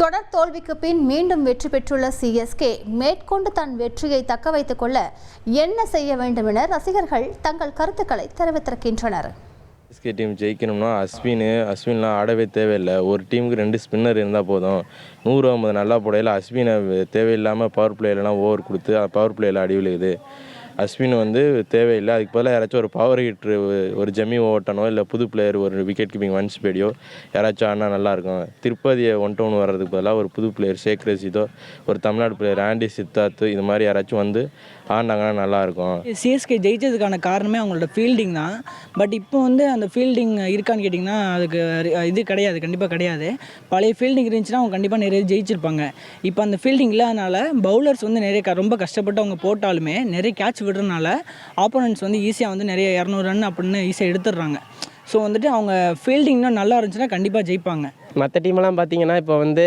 தொடர் தோல்விக்கு பின் மீண்டும் வெற்றி பெற்றுள்ள சிஎஸ்கே மேற்கொண்டு தன் வெற்றியை தக்க வைத்துக் கொள்ள என்ன செய்ய வேண்டும் என ரசிகர்கள் தங்கள் கருத்துக்களை தெரிவித்திருக்கின்றனர். எஸ்கே டீம் ஜெயிக்கணும்னா அஸ்வின் அஸ்வின்லாம் ஆடவே தேவையில்லை. ஒரு டீமுக்கு ரெண்டு ஸ்பின்னர் இருந்தால் போதும். நூறு ஐம்பது நல்லா போடையில் அஸ்வினை தேவையில்லாமல் பவர் பிளேயர்லாம் ஓவர் கொடுத்து பவர் பிளேயில் அடி விழுகுது. அஸ்வின் வந்து தேவையில்லை. அதுக்கு பதிலாக யாராச்சும் ஒரு பவர் ஹிட்ரு ஒரு ஜெமி ஓட்டனோ இல்லை புது பிளேயர் ஒரு விக்கெட் கீப்பிங் வன்ஸ் பேடியோ யாராச்சும் ஆடினா நல்லாயிருக்கும் திருப்பதியை ஒன் டவுன் வர்றதுக்கு பதிலாக ஒரு புது பிளேயர் ஷேக் ரசிதோ ஒரு தமிழ்நாடு பிளேயர் ஆண்டி சித்தார்த்து இது மாதிரி யாராச்சும் வந்து ஆடினாங்கன்னா நல்லாயிருக்கும் சிஎஸ்கே ஜெயிச்சதுக்கான காரணமே அவங்களோட ஃபீல்டிங் தான். பட் இப்போ வந்து அந்த ஃபீல்டிங் இருக்கான்னு கேட்டிங்கன்னா அதுக்கு இது கிடையாது கண்டிப்பாக கிடையாது. பழைய ஃபீல்டிங் இருந்துச்சுன்னா அவங்க கண்டிப்பாக நிறைய ஜெயிச்சிருப்பாங்க. இப்போ அந்த ஃபீல்டிங் இல்லாதனால பவுலர்ஸ் வந்து நிறைய க- ரொம்ப கஷ்டப்பட்டு அவங்க போட்டாலுமே நிறைய கேட்ச் விடுறதுனால ஆப்போனன்ட்ஸ் வந்து ஈஸியாக வந்து நிறைய இரநூறு ரன் அப்படின்னு ஈஸியாக எடுத்துடுறாங்க. ஸோ வந்துட்டு அவங்க ஃபீல்டிங்னா நல்லா இருந்துச்சுன்னா கண்டிப்பாக ஜெயிப்பாங்க. மற்ற டீமெல்லாம் பார்த்தீங்கன்னா இப்போ வந்து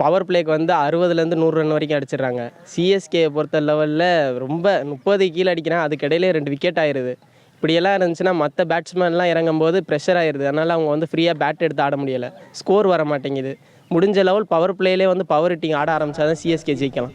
பவர் பிளேக்கு வந்து அறுபதுலேருந்து நூறு ரன் வரைக்கும் அடிச்சிடுறாங்க. சிஎஸ்கே பொறுத்த லெவலில் ரொம்ப முப்பது கீழே அடிக்கிறேன் அதுக்கு இடையிலே ரெண்டு விக்கெட் ஆயிடுது இப்படியெல்லாம் இருந்துச்சுன்னா மற்ற பேட்ஸ்மேன்லாம் இறங்கும் போது ப்ரெஷர் ஆயிடுது அதனால் அவங்க வந்து ஃப்ரீயாக பேட் எடுத்து ஆட முடியலை. ஸ்கோர் வர மாட்டேங்குது. முடிஞ்ச லெவல் பவர் பிளேலே வந்து பவர் ஹிட்டிங் ஆட ஆரம்பித்தா தான் சிஎஸ்கே ஜெயிக்கலாம்.